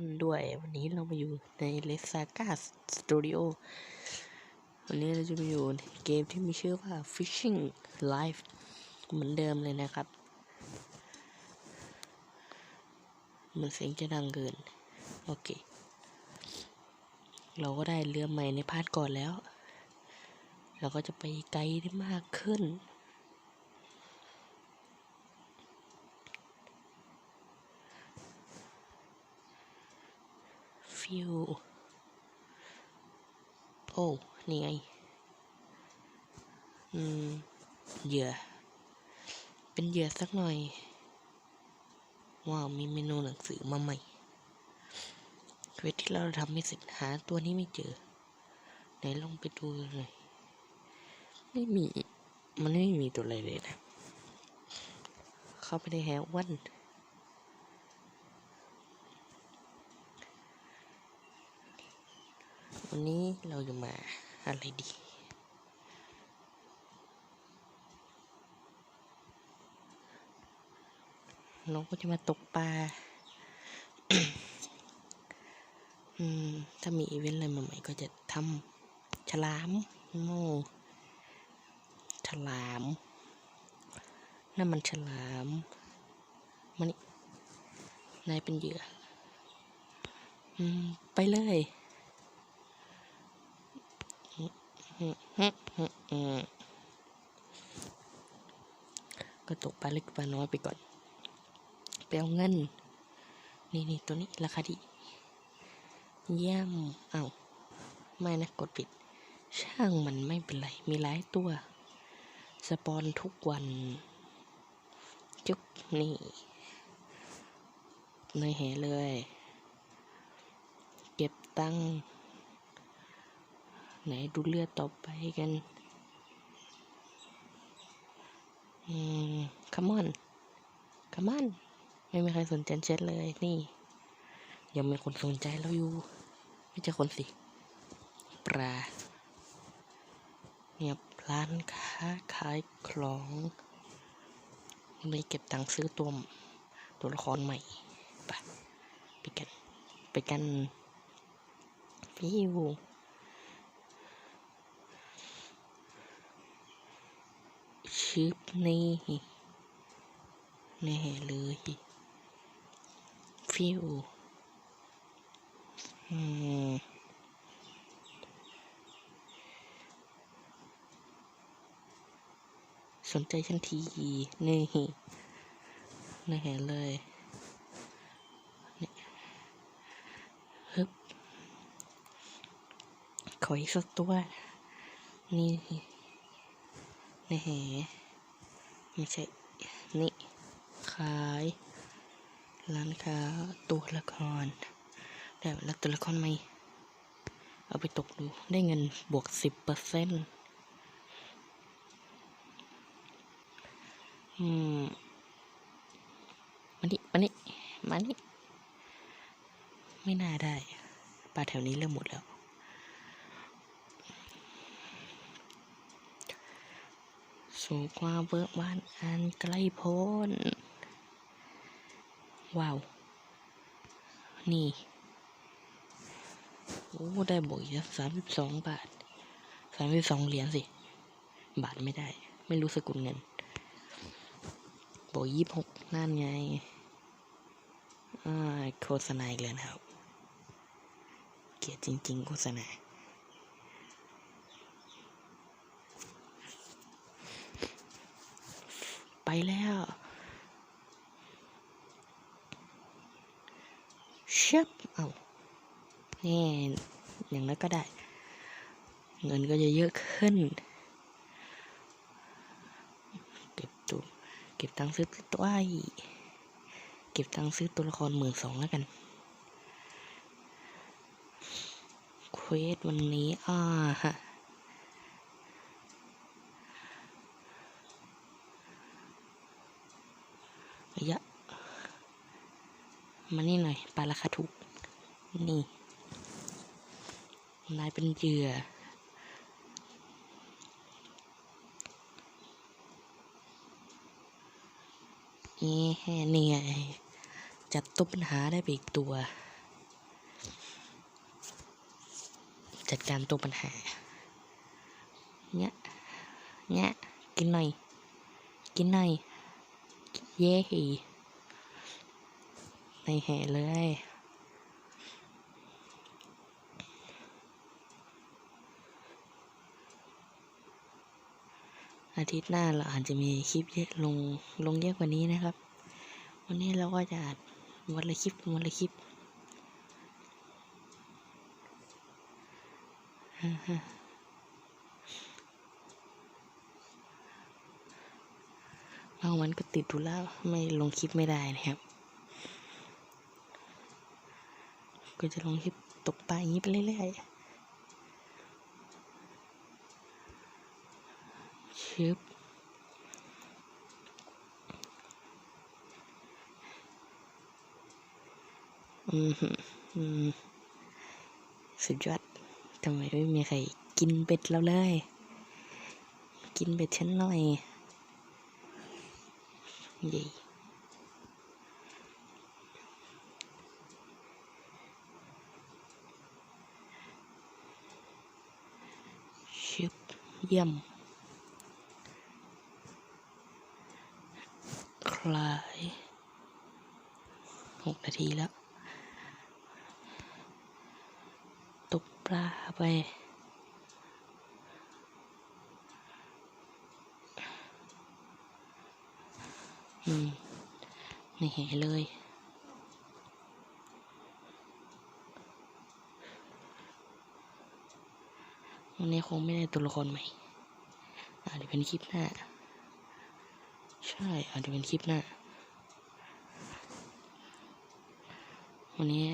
ท่านด้วย วันนี้เรามาอยู่ใน l e s a g a Studio วันนี้เราจะมาอยู่ในเกมที่มีชื่อว่า Fishing Life เหมือนเดิมเลยนะครับ มันเสียงจะดังเกิน โอเค เราก็ได้เรือใหม่ในพาร์ทก่อนแล้ว เราก็จะไปไกลได้มากขึ้น ฟิวโอ้นี่ไง อืม เหยื่อ เป็นเหยื่อสักหน่อย ว้าว มีเมนูหนังสือมาใหม่เควสที่เราทำไม่เสร็จหาตัวนี้ไม่เจอ ไหนลองไปดูหน่อย ไม่มี มันไม่มีตัวอะไรเลยนะ เข้าไปในแฮวัน วันนี้เราจะมาอะไรดี เราก็จะมาตกปลา อืม ถ้ามีอีเวนต์อะไรใหม่ๆก็จะทำฉลามโม่ฉลามนั่นมันฉลามมันนี่นายเป็นเหยื่อ อืม ไปเลย ก็ตกปลาเล็กปลาน้อยไปก่อนไปเอาเงิน นี่นี่ตัวนี้ราคาดี เยี่ยมเอา้าไม่นะกดปิด ช่างมันไม่เป็นไร มีหลายตัว สปอนทุกวัน จุ๊บนี่ในแหเลย เก็บตังค์ ไหนดูเลือดต่อไปกันอืมคัมอนคัมอนไม่มีใครสนใจเช็ดเลยนี่ ยังมีคนสนใจเราอยู่ ไม่ใช่คนสิ ปลาเนี่ยร้านค้าขายของเลยเก็บตังค์ซื้อตัวตัวละครใหม่ไปไปกัน ไปกันฟิว ชิปนี่ แน่เลยฟิวอืมสนใจฉันทีนี่แน่เลยนี่ฮึบขออีกสักตัว นี่แน่ ไม่ใช่ นี่ ขาย ร้านค้าตัวละคร ได้แล้วตัวละครไหม เอาไปตกดู ได้เงินบวกสิบเปอร์เซ็นต์อืมมานี่มานี่มานี่ไม่น่าได้ ปลาแถวนี้เริ่มหมดแล้ว สู่ความเบิกบานอันไกลโพ้น ว้าว นี่ โอ้ ได้บวกอีกสามสิบสองบาทสามสิบสองเหรียญสิ บาทไม่ได้ ไม่รู้สกุลเงินบวกยี่หกนั่นไงโฆษณาอีกแล้วนะครับ เกียดจริง ๆ โฆษณา ไปแล้วเชิบเอานี่อย่างนั้นก็ได้ เงินก็จะเยอะขึ้น เก็บตัวเก็บตังค์ซื้อตัวไอเก็บตังค์ซื้อตัวละครหมื่นสองแล้วกันเควสวันนี้อ่าฮะ ยะ มานี่หน่อย ปลาราคาถูก นี่ นายเป็นเหยื่อ นี่แห่นี่ยจับตุ๊บปัญหาได้ไปอีกตัว จัดการตัวปัญหา เนี่ยเนี่ยกินหน่อย กินหน่อย เย้ในแห่เลย อาทิตย์หน้าเราอาจจะมีคลิปเยอะลงลงเยอะกว่านี้นะครับ วันนี้เราก็จะอัดวันละคลิปวันละคลิปบา งวันก็ติดธุระไม่ลงคลิปไม่ได้นะครับ ก็จะลงคลิปตกปลาอย่างนี้ไปเรื่อยๆชึบอืมหืมอืมสุดยอดทำไมไม่มีใครกินเบ็ดเราเลย กินเบ็ดฉันหน่อย เย่ชิบเยี่ยม คลายหกนาทีแล้ว ตกปลาไป อืมไม่เห็นเลย วันนี้คงไม่ได้ตัวละครใหม่ อาจจะเป็นคลิปหน้า ใช่ อาจจะเป็นคลิปหน้า วันนี้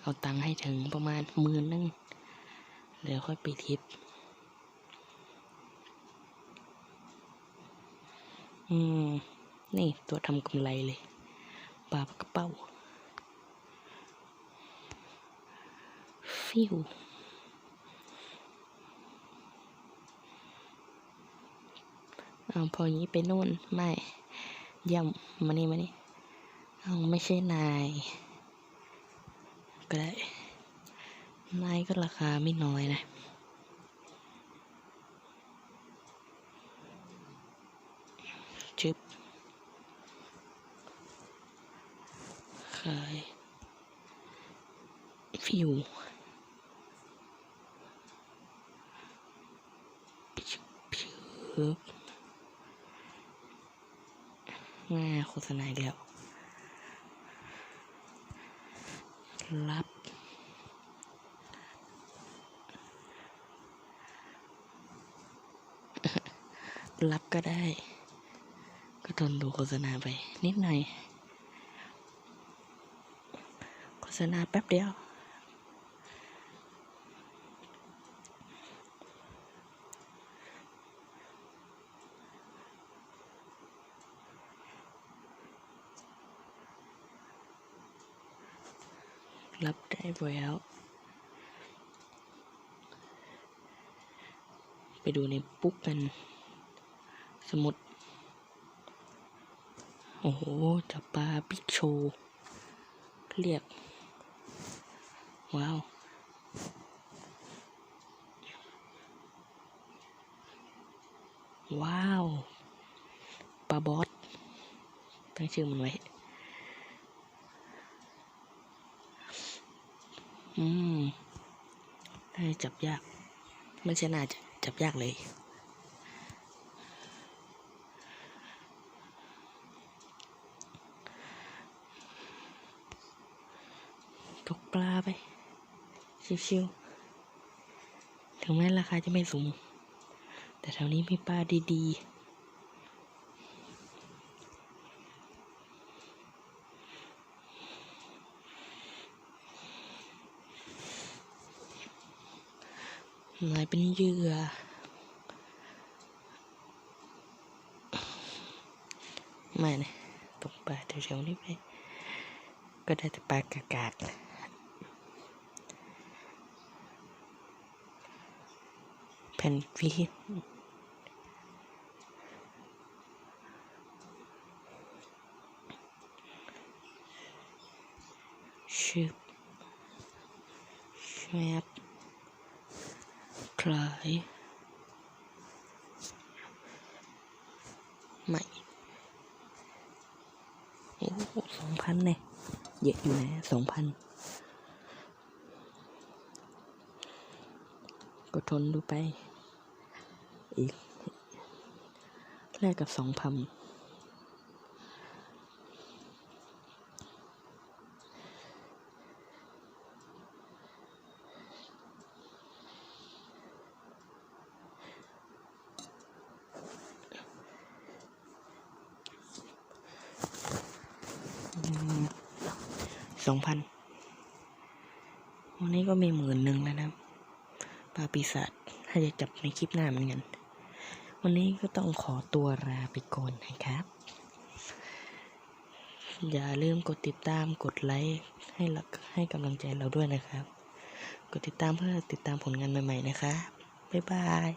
เอาตังค์ให้ถึงประมาณหมื่นนึง เดี๋ยวค่อยไปทริปอืม นี่ตัวทำกำไรเลยปลาปกระเป้าฟิวเอาพออย่างนี้ไปนู่น ไม่ย่ำมานี่มานี่เอาไม่ใช่นาย ก็ได้ นายก็ราคาไม่น้อยนะ ชึบขายฟิวชึบง่าโฆษณาอีกแล้ว รับ รับก็ได้ ก็ทนดูโฆษณาไปนิดหน่อย โฆ ษณาแป๊บเดียว รับได้แล้วไปดูในปุ๊กกัน สมุด โอ้โห จับปลาบิ๊กโชว์เรียก ว้าวว้าวปลาบอสตั้งชื่อมันไว้ อืมได้จับยาก ไม่ใช่น่าจะจับยากเลย ตกปลาไป ชิวๆถึงแม้ราคาจะไม่สูง แต่แถวนี้มีปลาดีๆนายเป็นเหยื่อไม่นะตกปลาแถวๆนี้ไปก็ได้แต่ปลากากา แผ่นฟีดชึบแชบลายไม่โอ้สองพันเนี่ยเยอะอยู่นะสองพันก็ทนดูไป อีก แลกกับสองพันสองพันวันนี้ก็มีหมื่นหนึ่งแล้วนะปลาปีศาจถ้าจะจับในคลิปหน้าเหมือนกัน วันนี้ก็ต้องขอตัวลาไปก่อนนะครับ อย่าลืมกดติดตามกดไลค์ให้ให้กำลังใจเราด้วยนะครับ กดติดตามเพื่อติดตามผลงานใหม่ ๆ นะคะบ๊ายบาย